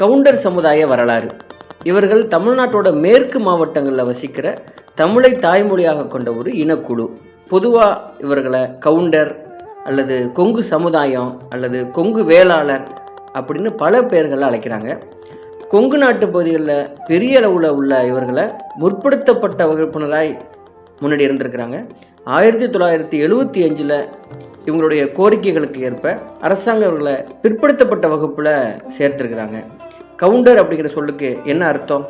Counter சமுதாய வரலாறு. இவர்கள் தமிழ்நாட்டோட மேற்கு மாவட்டங்களில் வசிக்கிற தமிழை தாய்மொழியாக கொண்ட ஒரு இனக்குழு. பொதுவாக இவர்களை கவுண்டர் அல்லது கொங்கு சமுதாயம் அல்லது கொங்கு வேளாளர் அப்படின்னு பல பெயர்களில் அழைக்கிறாங்க. கொங்கு நாட்டு பகுதிகளில் பெரிய அளவில் உள்ள இவர்களை முற்படுத்தப்பட்ட வகுப்பினராய் முன்னாடி இருந்திருக்கிறாங்க. ஆயிரத்தி தொள்ளாயிரத்தி எழுவத்தி அஞ்சில் இவங்களுடைய கோரிக்கைகளுக்கு ஏற்ப அரசாங்கம் இவர்களை பிற்படுத்தப்பட்ட வகுப்பில் சேர்த்துருக்கிறாங்க. கவுண்டர் அப்படிங்கிற சொல்லுக்கு என்ன அர்த்தம்?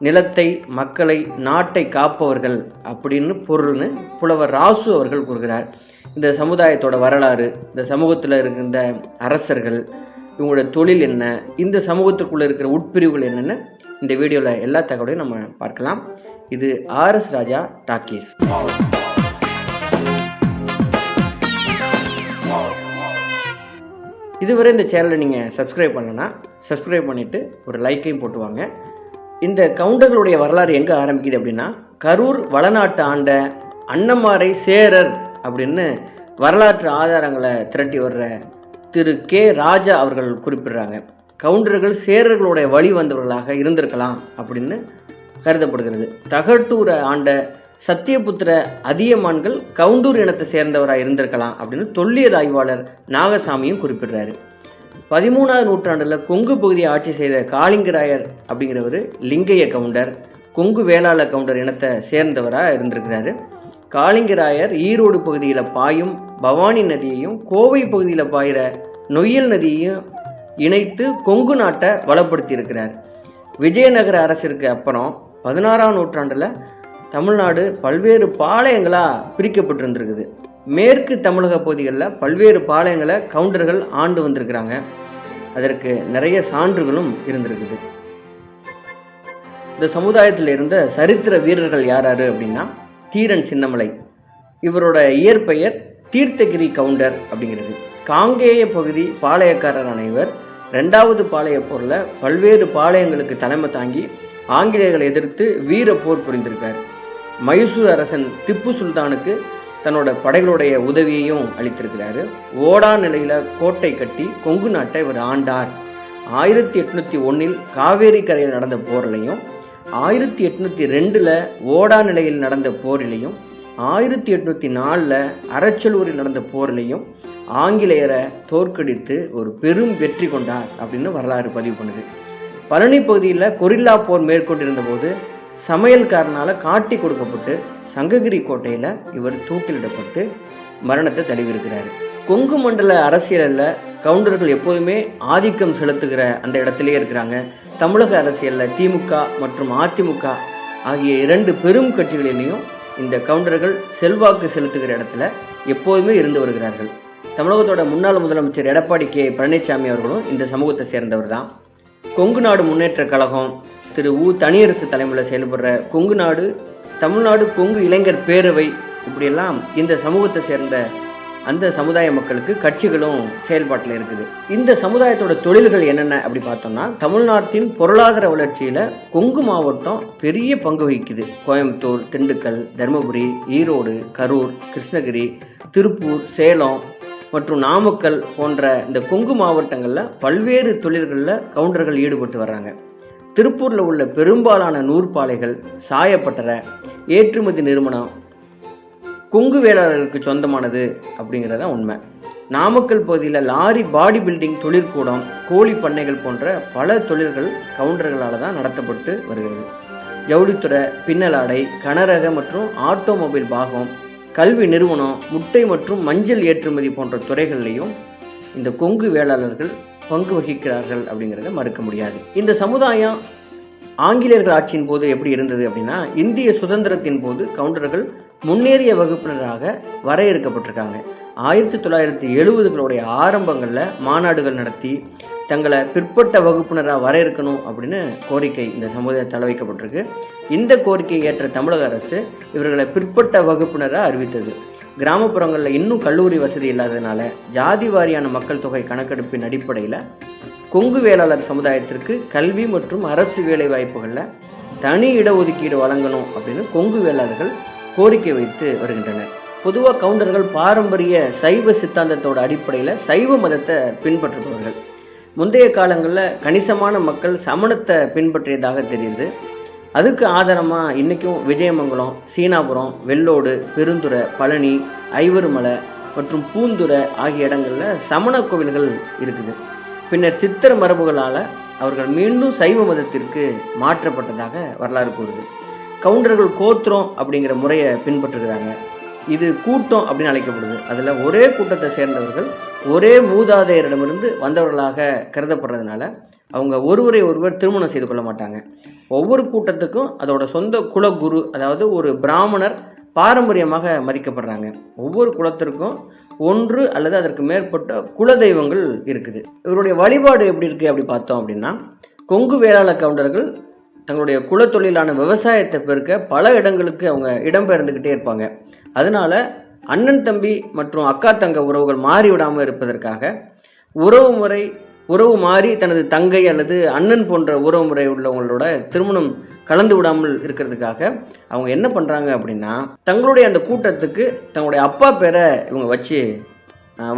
நிலத்தை மக்களை நாட்டை காப்பவர்கள் அப்படின்னு பொருள்னு புலவர் ராசு அவர்கள் கூறுகிறார். இந்த சமுதாயத்தோட வரலாறு இந்த சமூகத்தில் இருக்கின்ற அரசர்கள் இவங்களோட தொழில் என்ன இந்த சமூகத்துக்குள்ளே இருக்கிற உட்பிரிவுகள் என்னென்னு இந்த வீடியோவில் எல்லா தகவலையும் நம்ம பார்க்கலாம். இது ஆர்எஸ் ராஜா டாக்கீஸ். இதுவரை இந்த சேனலை நீங்கள் சப்ஸ்கிரைப் பண்ணலன்னா சப்ஸ்கிரைப் பண்ணிவிட்டு ஒரு லைக்கையும் போட்டுவாங்க. இந்த கவுண்டர்களுடைய வரலாறு எங்கே ஆரம்பிக்குது அப்படின்னா கரூர் வளநாட்டு ஆண்ட அன்னமாரை சேரர் அப்படின்னு வரலாற்று ஆதாரங்களை திரட்டி வர்ற திரு கே ராஜா அவர்கள் குறிப்பிடுறாங்க. கவுண்டர்கள் சேரர்களுடைய வழி வந்தவர்களாக இருந்திருக்கலாம் அப்படின்னு கருதப்படுகிறது. தகட்டூரை ஆண்ட சத்தியபுத்திர அதியமான்கள் கவுண்டூர் இனத்தை சேர்ந்தவராக இருந்திருக்கலாம் அப்படின்னு தொல்லியல் ஆய்வாளர் நாகசாமியும் குறிப்பிடுறாரு. பதிமூணாவது நூற்றாண்டில் கொங்கு பகுதியை ஆட்சி செய்த காளிங்கராயர் அப்படிங்கிறவர் லிங்கைய கவுண்டர் கொங்கு வேளாள கவுண்டர் இனத்தை சேர்ந்தவராக இருந்திருக்கிறாரு. காளிங்கராயர் ஈரோடு பகுதியில் பாயும் பவானி நதியையும் கோவை பகுதியில் பாயிற நொய்யல் நதியையும் இணைத்து கொங்கு நாட்டை வளப்படுத்தி இருக்கிறார் விஜயநகர அரசிற்கு அப்புறம் பதினாறாம் நூற்றாண்டில் தமிழ்நாடு பல்வேறு பாளையங்களாக பிரிக்கப்பட்டிருந்திருக்குது. மேற்கு தமிழக பகுதிகளில் பல்வேறு பாளையங்களை கவுண்டர்கள் ஆண்டு வந்திருக்கிறாங்க. அதற்கு நிறைய சான்றுகளும் இருந்திருக்குது. இந்த சமுதாயத்தில் இருந்த சரித்திர வீரர்கள் யார் யார் அப்படின்னா தீரன் சின்னமலை. இவரோட இயற்பெயர் தீர்த்தகிரி கவுண்டர் அப்படிங்கிறது. காங்கேய பகுதி பாளையக்காரரான இவர் ரெண்டாவது பாளைய போரில் பல்வேறு பாளையங்களுக்கு தலைமை தாங்கி ஆங்கிலேயர்களை எதிர்த்து வீர போர் புரிந்திருக்கார். மைசூர் அரசன் திப்பு சுல்தானுக்கு தன்னோட படைகளுடைய உதவியையும் அளித்திருக்கிறாரு. ஓடா நிலையில கோட்டை கட்டி கொங்கு நாட்டை இவர் ஆண்டார். ஆயிரத்தி எட்நூத்தி ஒன்னில் காவேரி கரையில் நடந்த போர்லையும் ஆயிரத்தி எட்நூத்தி ரெண்டுல ஓடா நிலையில் நடந்த போரிலையும் ஆயிரத்தி எட்நூத்தி நாலில் அரச்சலூரில் நடந்த போர்லையும் ஆங்கிலேயரை தோற்கடித்து ஒரு பெரும் வெற்றி கொண்டார் அப்படின்னு வரலாறு பதிவு பண்ணுது. பழனி பகுதியில் கொரில்லா போர் மேற்கொண்டிருந்த போது சமையல்காரனால் காட்டி கொடுக்கப்பட்டு சங்ககிரி கோட்டையில் இவர் தூக்கிலிடப்பட்டு மரணத்தை தழுவிருக்கிறார் கொங்கு மண்டல அரசியலில் கவுண்டர்கள் எப்போதுமே ஆதிக்கம் செலுத்துகிற அந்த இடத்துலயே இருக்கிறாங்க. தமிழக அரசியலில் திமுக மற்றும் அதிமுக ஆகிய இரண்டு பெரும் கட்சிகளிலையும் இந்த கவுண்டர்கள் செல்வாக்கு செலுத்துகிற இடத்துல எப்போதுமே இருந்து வருகிறார்கள். தமிழகத்தோட முன்னாள் முதலமைச்சர் எடப்பாடி கே பழனிசாமி அவர்களும் இந்த சமூகத்தை சேர்ந்தவர் தான் கொங்கு நாடு முன்னேற்ற கழகம் திரு உ தனியரசு தலைமையில் செயல்படுற கொங்கு நாடு தமிழ்நாடு கொங்கு இளைஞர் பேரவை இப்படியெல்லாம் இந்த சமூகத்தை சேர்ந்த அந்த சமுதாய மக்களுக்கு கட்சிகளும் செயல்பாட்டில் இருக்குது. இந்த சமுதாயத்தோட தொழில்கள் என்னென்ன அப்படி பார்த்தோம்னா தமிழ்நாட்டின் பொருளாதார வளர்ச்சியில் கொங்கு மாவட்டம் பெரிய பங்கு வகிக்குது. கோயம்புத்தூர் திண்டுக்கல் தருமபுரி ஈரோடு கரூர் கிருஷ்ணகிரி திருப்பூர் சேலம் மற்றும் நாமக்கல் போன்ற இந்த கொங்கு மாவட்டங்களில் பல்வேறு தொழில்களில் கவுண்டர்கள் ஈடுபட்டு வர்றாங்க. திருப்பூரில் உள்ள பெரும்பாலான நூற்பாலைகள் சாயப்பட்டறை ஏற்றுமதி நிறுவனம் கொங்கு வேளாளர்களுக்கு சொந்தமானது அப்படிங்கிறத உண்மை. நாமக்கல் பகுதியில் லாரி பாடி பில்டிங் தொழிற்கூடம் கோழி பண்ணைகள் போன்ற பல தொழில்கள் கவுண்டர்களால் தான் நடத்தப்பட்டு வருகிறது. ஜவுளித்துறை பின்னலாடை கனரக மற்றும் ஆட்டோமொபைல் பாகம் கல்வி நிறுவனம் முட்டை மற்றும் மஞ்சள் ஏற்றுமதி போன்ற துறைகள்லையும் இந்த கொங்கு வேளாளர்கள் பங்கு வகிக்கிறார்கள் அப்படிங்கிறத மறுக்க முடியாது. இந்த சமுதாயம் ஆங்கிலேயர்கள் ஆட்சியின் போது எப்படி இருந்தது அப்படின்னா இந்திய சுதந்திரத்தின் போது கவுண்டர்கள் முன்னேறிய வகுப்பினராக வரையறுக்கப்பட்டிருக்காங்க. ஆயிரத்தி தொள்ளாயிரத்தி எழுபதுகளுடைய ஆரம்பங்களில் மாநாடுகள் நடத்தி தங்களை பிற்பட்ட வகுப்பினராக வரையறுக்கணும் அப்படின்னு கோரிக்கை இந்த சமுதாயத்தால் வைக்கப்பட்டிருக்கு. இந்த கோரிக்கையை ஏற்ற தமிழக அரசு இவர்களை பிற்பட்ட வகுப்பினராக அறிவித்தது. கிராமப்புறங்களில் இன்னும் கல்லூரி வசதி இல்லாததுனால ஜாதி வாரியான மக்கள் தொகை கணக்கெடுப்பின் அடிப்படையில் கொங்கு வேளாளர் சமுதாயத்திற்கு கல்வி மற்றும் அரசு வேலை வாய்ப்புகளில் தனி இடஒதுக்கீடு வழங்கணும் அப்படின்னு கொங்கு வேளாளர்கள் கோரிக்கை வைத்து வருகின்றனர். பொதுவாக கவுண்டர்கள் பாரம்பரிய சைவ சித்தாந்தத்தோட அடிப்படையில் சைவ மதத்தை பின்பற்றுபவர்கள். முந்தைய காலங்களில் கணிசமான மக்கள் சமணத்தை பின்பற்றியதாக தெரியுது. அதுக்கு ஆதாரமாக இன்றைக்கும் விஜயமங்கலம் சீனாபுரம் வெள்ளோடு பெருந்துறை பழனி ஐவருமலை மற்றும் பூந்துறை ஆகிய இடங்களில் சமண கோவில்கள் இருக்குது. பின்னர் சித்தர் மரபுகளால் அவர்கள் மீண்டும் சைவ மதத்திற்கு மாற்றப்பட்டதாக வரலாறு கூறுது. கவுண்டர்கள் கோத்திரம் அப்படிங்கிற முறையை பின்பற்றுகிறாங்க. இது கூட்டம் அப்படின்னு அழைக்கப்படுது. அதில் ஒரே கூட்டத்தை சேர்ந்தவர்கள் ஒரே மூதாதையரிடமிருந்து வந்தவர்களாக கருதப்படுறதுனால அவங்க ஒருவரை ஒருவர் திருமணம் செய்து கொள்ள மாட்டாங்க. ஒவ்வொரு கூட்டத்துக்கும் அதோட சொந்த குலகுரு அதாவது ஒரு பிராமணர் பாரம்பரியமாக மதிக்கப்படுறாங்க. ஒவ்வொரு குலத்திற்கும் ஒன்று அல்லது அதற்கு மேற்பட்ட குலதெய்வங்கள் இருக்குது. இவருடைய வழிபாடு எப்படி இருக்குது அப்படி பார்த்தோம் அப்படின்னா கொங்கு வேளாள கவுண்டர்கள் தங்களுடைய குலத்தொழிலான விவசாயத்தை பெருக்க பல இடங்களுக்கு அவங்க இடம்பெயர்ந்துக்கிட்டே இருப்பாங்க. அதனால அண்ணன் தம்பி மற்றும் அக்கா தங்க உறவுகள் மாறிவிடாமல் இருப்பதற்காக உறவு முறை உறவு மாறி தனது தங்கை அல்லது அண்ணன் போன்ற உறவு முறை உள்ளவங்களோட திருமணம் கலந்து விடாமல் இருக்கிறதுக்காக அவங்க என்ன பண்ணுறாங்க அப்படின்னா தங்களுடைய அந்த கூட்டத்துக்கு தங்களுடைய அப்பா பேரை இவங்க வச்சு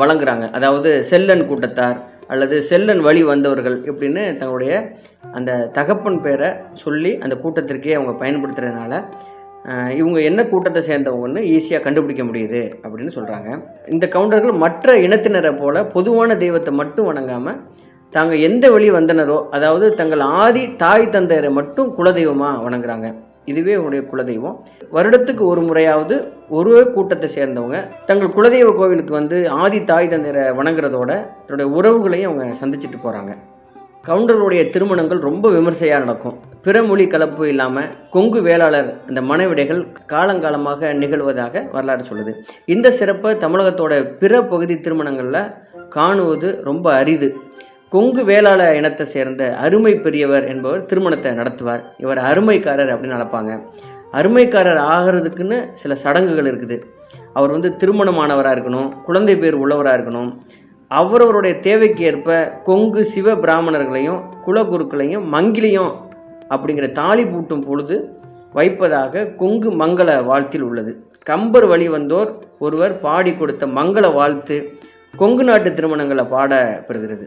வழங்குறாங்க. அதாவது செல்லன் கூட்டத்தார் அல்லது செல்லன் வழி வந்தவர்கள் இப்படின்னு தங்களுடைய அந்த தகப்பன் பேரை சொல்லி அந்த கூட்டத்திற்கே அவங்க பயன்படுத்துறதுனால இவங்க என்ன கூட்டத்தை சேர்ந்தவங்கன்னு ஈஸியாக கண்டுபிடிக்க முடியுது அப்படின்னு சொல்கிறாங்க இந்த கவுண்டர்கள் மற்ற இனத்தினரை போல பொதுவான தெய்வத்தை மட்டும் வணங்காமல் தாங்கள் எந்த வழி வந்தனரோ அதாவது தங்கள் ஆதி தாய் தந்தையரை மட்டும் குலதெய்வமாக வணங்குறாங்க. இதுவே உங்களுடைய குலதெய்வம். வருடத்துக்கு ஒரு முறையாவது ஒரு கூட்டத்தை சேர்ந்தவங்க தங்கள் குலதெய்வ கோவிலுக்கு வந்து ஆதி தாய் தந்தையரை வணங்குறதோட தன்னுடைய உறவுகளையும் அவங்க சந்திச்சுட்டு போகிறாங்க கவுண்டர்களுடைய திருமணங்கள் ரொம்ப விமர்சையாக நடக்கும். பிற மொழி கலப்பு இல்லாமல் கொங்கு வேளாளர் இந்த மனைவிடைகள் காலங்காலமாக நிகழ்வதாக வரலாறு சொல்லுது. இந்த சிறப்பை தமிழகத்தோட பிற பகுதி திருமணங்களில் காணுவது ரொம்ப அரிது. கொங்கு வேளாள இனத்தை சேர்ந்த அருமை பெரியவர் என்பவர் திருமணத்தை நடத்துவார். இவர் அருமைக்காரர் அப்படின்னு நடப்பாங்க அருமைக்காரர் ஆகிறதுக்குன்னு சில சடங்குகள் இருக்குது. அவர் வந்து திருமணமானவராக இருக்கணும் குழந்தை பேர் உள்ளவராக இருக்கணும். அவரவருடைய தேவைக்கு ஏற்ப கொங்கு சிவ பிராமணர்களையும் குலகுருக்களையும் மங்கிலையும் அப்படிங்கிற தாலி பூட்டும் பொழுது வைப்பதாக கொங்கு மங்கள வாழ்த்தில் உள்ளது. கம்பர் வழி வந்தோர் ஒருவர் பாடி கொடுத்த மங்கள வாழ்த்து கொங்கு நாட்டு திருமணங்களை பாட பெறுகிறது.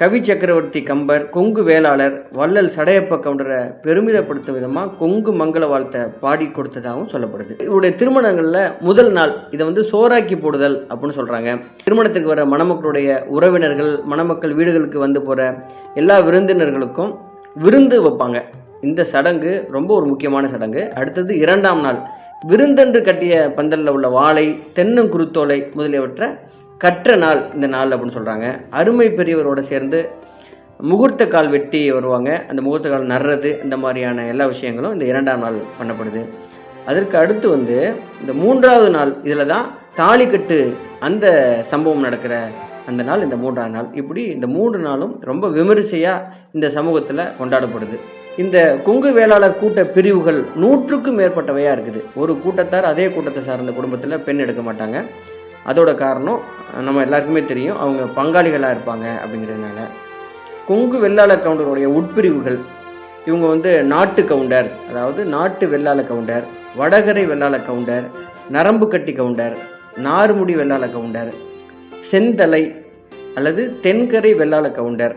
கவி சக்கரவர்த்தி கம்பர் கொங்கு வேளாளர் வள்ளல் சடையப்ப கவுண்டரை பெருமிதப்படுத்தும் விதமாக கொங்கு மங்கள வாழ்த்தை பாடி கொடுத்ததாகவும் சொல்லப்படுது. இவருடைய திருமணங்களில் முதல் நாள் இதை வந்து சோறாக்கி போடுதல் அப்படின்னு சொல்கிறாங்க திருமணத்துக்கு வர மணமக்களுடைய உறவினர்கள் மணமக்கள் வீடுகளுக்கு வந்து போகிற எல்லா விருந்தினர்களுக்கும் விருந்து வைப்பாங்க. இந்த சடங்கு ரொம்ப ஒரு முக்கியமான சடங்கு. அடுத்தது இரண்டாம் நாள். விருந்தென்று கட்டிய பந்தலில் உள்ள வாழை தென்னங்குருத்தோலை முதலியவற்றை கற்ற நாள் இந்த நாள் அப்படின்னு சொல்கிறாங்க அருமை பெரியவரோடு சேர்ந்து முகூர்த்த கால் வெட்டி வருவாங்க. அந்த முகூர்த்த கால் நடுறது இந்த மாதிரியான எல்லா விஷயங்களும் இந்த இரண்டாம் நாள் பண்ணப்படுது. அதற்கு அடுத்து வந்து இந்த மூன்றாவது நாள் இதில் தான் தாலிக்கட்டு அந்த சம்பவம் நடக்கிற அந்த நாள் இந்த மூன்றாம் நாள். இப்படி இந்த மூன்று நாளும் ரொம்ப விமரிசையாக இந்த சமூகத்தில் கொண்டாடப்படுது. இந்த கொங்கு வேளாளர் கூட்ட பிரிவுகள் நூற்றுக்கும் மேற்பட்டவையாக இருக்குது. ஒரு கூட்டத்தார் அதே கூட்டத்தை சார்ந்த குடும்பத்தில் பெண் எடுக்க மாட்டாங்க. அதோட காரணம் நம்ம எல்லாருக்குமே தெரியும் அவங்க பங்காளிகளாக இருப்பாங்க அப்படிங்கிறதுனால. கொங்கு வெள்ளாள கவுண்டருடைய உட்பிரிவுகள் இவங்க வந்து நாட்டு கவுண்டர் அதாவது நாட்டு வெள்ளாள கவுண்டர் வடகரை வெள்ளாள கவுண்டர் நரம்பு கட்டி கவுண்டர் நார்முடி வெள்ளாள கவுண்டர் செந்தலை அல்லது தென்கரை வெள்ளாள கவுண்டர்.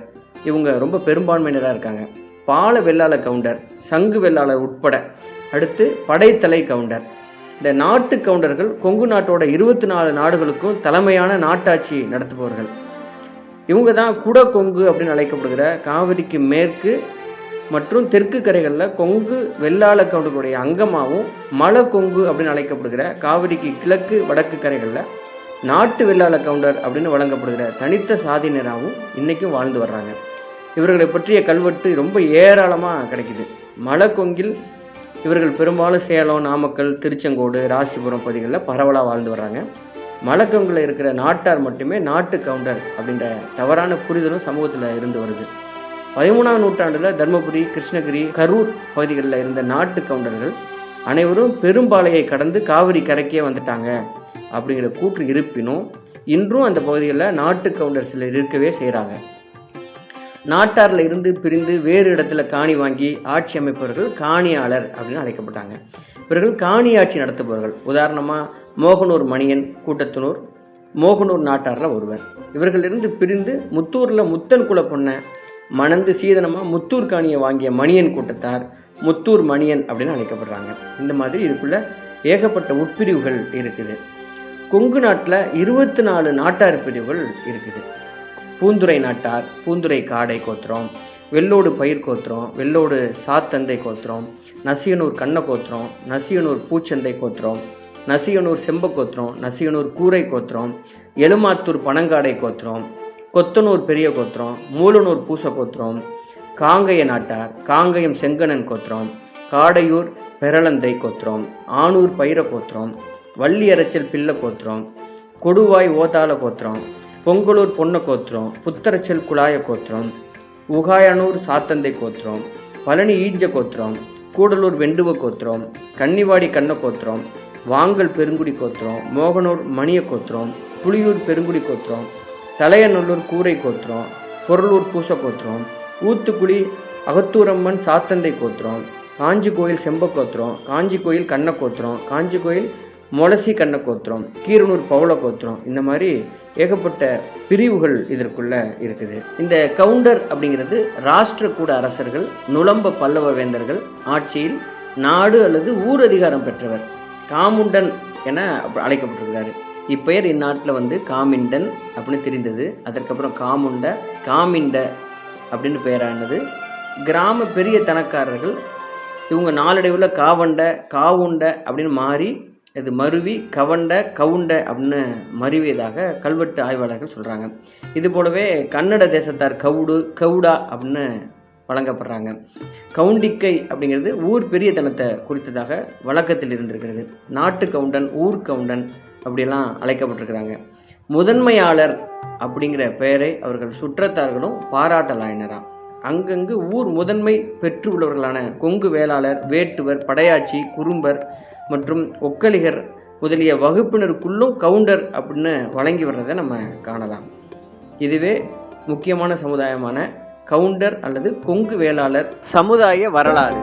இவங்க ரொம்ப பெரும்பான்மையினராக இருக்காங்க. பால வெள்ளாள கவுண்டர் சங்கு வெள்ளாளர் உட்பட. அடுத்து படைத்தலை கவுண்டர். இந்த நாட்டு கவுண்டர்கள் கொங்கு நாட்டோட இருபத்தி நாலு நாடுகளுக்கும் தலைமையான நாட்டாட்சி நடத்துபவர்கள். இவங்க தான் குட கொங்கு அப்படின்னு அழைக்கப்படுகிற காவிரிக்கு மேற்கு மற்றும் தெற்கு கரைகளில் கொங்கு வெள்ளாள கவுண்டர்களுடைய அங்கமாகவும் மலை கொங்கு அப்படின்னு அழைக்கப்படுகிற காவிரிக்கு கிழக்கு வடக்கு கரைகளில் நாட்டு வெள்ளாள கவுண்டர் அப்படின்னு வழங்கப்படுகிற தனித்த சாதியினராகவும் இன்றைக்கும் வாழ்ந்து வர்றாங்க. இவர்களை பற்றிய கல்வெட்டு ரொம்ப ஏராளமாக கிடைக்குது. மலக்கொங்கில் இவர்கள் பெரும்பாலும் சேலம் நாமக்கல் திருச்செங்கோடு ராசிபுரம் பகுதிகளில் பரவலாக வாழ்ந்து வர்றாங்க. மலக்கொங்கில் இருக்கிற நாட்டார் மட்டுமே நாட்டு கவுண்டர் அப்படின்ற தவறான புரிதலும் சமூகத்தில் இருந்து வருது. பதிமூணாம் நூற்றாண்டில் தர்மபுரி கிருஷ்ணகிரி கரூர் பகுதிகளில் இருந்த நாட்டு கவுண்டர்கள் அனைவரும் பெரும்பாலையை கடந்து காவிரி கரைக்கே வந்துட்டாங்க. அப்படிங்கிற கூற்று இருப்பினும் இன்றும் அந்த பகுதிகளில் நாட்டு கவுண்டர் சிலர் இருக்கவே செய்கிறாங்க. நாட்டாரில் இருந்து பிரிந்து வேறு இடத்துல காணி வாங்கி ஆட்சி அமைப்பவர்கள் காணியாளர் அப்படின்னு அழைக்கப்பட்டாங்க. இவர்கள் காணி ஆட்சி நடத்துபவர்கள். உதாரணமாக மோகனூர் மணியன் கூட்டத்துனூர் மோகனூர் நாட்டாரில் ஒருவர். இவர்களிருந்து பிரிந்து முத்தூரில் முத்தன் குல பொண்ணை மணந்து சீதனமாக முத்தூர் காணியை வாங்கிய மணியன் கூட்டத்தார் முத்தூர் மணியன் அப்படின்னு அழைக்கப்படுறாங்க. இந்த மாதிரி இதுக்குள்ள ஏகப்பட்ட உட்பிரிவுகள் இருக்குது. கொங்கு நாட்டில் இருபத்தி நாலு நாட்டார் பிரிவுகள் இருக்குது. பூந்துரை நாட்டார் பூந்துரை காடை கோத்திரம் வெள்ளோடு பயிர் கோத்திரம் வெள்ளோடு சாத்தந்தை கோத்திரம் நசியனூர் கண்ண கோத்திரம் நசியனூர் பூச்சந்தை கோத்திரம் நசியனூர் செம்ப கோத்திரம் நசியனூர் கூரை கோத்திரம் எலுமாத்தூர் பனங்காடை கோத்திரம் கொத்தனூர் பெரிய கோத்திரம் மூலனூர் பூச கோத்திரம் காங்கய நாட்டார் காங்கயம் செங்கணன் கோத்திரம் காடையூர் பெரளந்தை கோத்திரம் ஆனூர் பைர கோத்திரம் வள்ளியரச்சல் பிள்ளை கோத்திரம் கொடுவாய் ஓதால கோத்திரம் பொங்கலூர் பொன்ன கோத்திரம் புத்தரச்சல் குழாய கோத்திரம் உகாயனூர் சாத்தந்தை கோத்திரம் பழனி ஈஞ்ச கோத்திரம் கூடலூர் வெண்டுவ கோத்திரம் கன்னிவாடி கண்ண கோத்திரம் வாங்கல் பெருங்குடி கோத்திரம் மோகனூர் மணிய கோத்திரம் புலியூர் பெருங்குடி கோத்திரம் தலையநல்லூர் கூரை கோத்திரம் பொருளூர் பூச கோத்திரம் ஊத்துக்குழி அகத்தூரம்மன் சாத்தந்தை கோத்திரம் காஞ்சி கோயில் செம்ப கோத்திரம் காஞ்சி கோயில் கண்ண கோத்திரம் காஞ்சி கோயில் மொளசி கண்ண கோத்திரம் கீரனூர் பவள கோத்திரம் இந்த மாதிரி ஏகப்பட்ட பிரிவுகள் இதற்குள்ள இருக்குது. இந்த கவுண்டர் அப்படிங்கிறது ராஷ்டிரக்கூட அரசர்கள் நுளம்ப பல்லவ வேந்தர்கள் ஆட்சியில் நாடு அல்லது ஊர் அதிகாரம் பெற்றவர். காமுண்டன் என அழைக்கப்பட்டிருக்கிறாரு. இப்பெயர் இந்நாட்டில் வந்து காமிண்டன் அப்படின்னு தெரிந்தது. அதற்கப்புறம் காமுண்ட காமிண்ட அப்படின்னு பெயரானது. கிராம பெரிய தனக்காரர்கள் இவங்க நாளடைவில் காவண்ட காவுண்ட அப்படின்னு மாறி இது மருவி கவண்ட கவுண்ட அப்படின்னு மருவியதாக கல்வெட்டு ஆய்வாளர்கள் சொல்கிறாங்க இது போலவே கன்னட தேசத்தார் கவுடு கவுடா அப்படின்னு வழங்கப்படுறாங்க. கவுண்டிக்கை அப்படிங்கிறது ஊர் பெரியதனத்தை குறித்ததாக வழக்கத்தில் இருந்திருக்கிறது. நாட்டு கவுண்டன் ஊர் கவுண்டன் அப்படியெல்லாம் அழைக்கப்பட்டிருக்கிறாங்க. முதன்மையாளர் அப்படிங்கிற பெயரை அவர்கள் சுற்றத்தார்களும் பாராட்டலாயினராம் அங்கங்கு ஊர் முதன்மை பெற்று உள்ளவர்களான கொங்கு வேளாளர் வேட்டுவர் படையாச்சி குறும்பர் மற்றும் ஒக்கலிகர் முதலிய வகுப்பினருக்குள்ளும் கவுண்டர் அப்படின்னு வழங்கி வர்றதை நம்ம காணலாம். இதுவே முக்கியமான சமுதாயமான கவுண்டர் அல்லது கொங்கு வேளாளர் சமுதாய வரலாறு.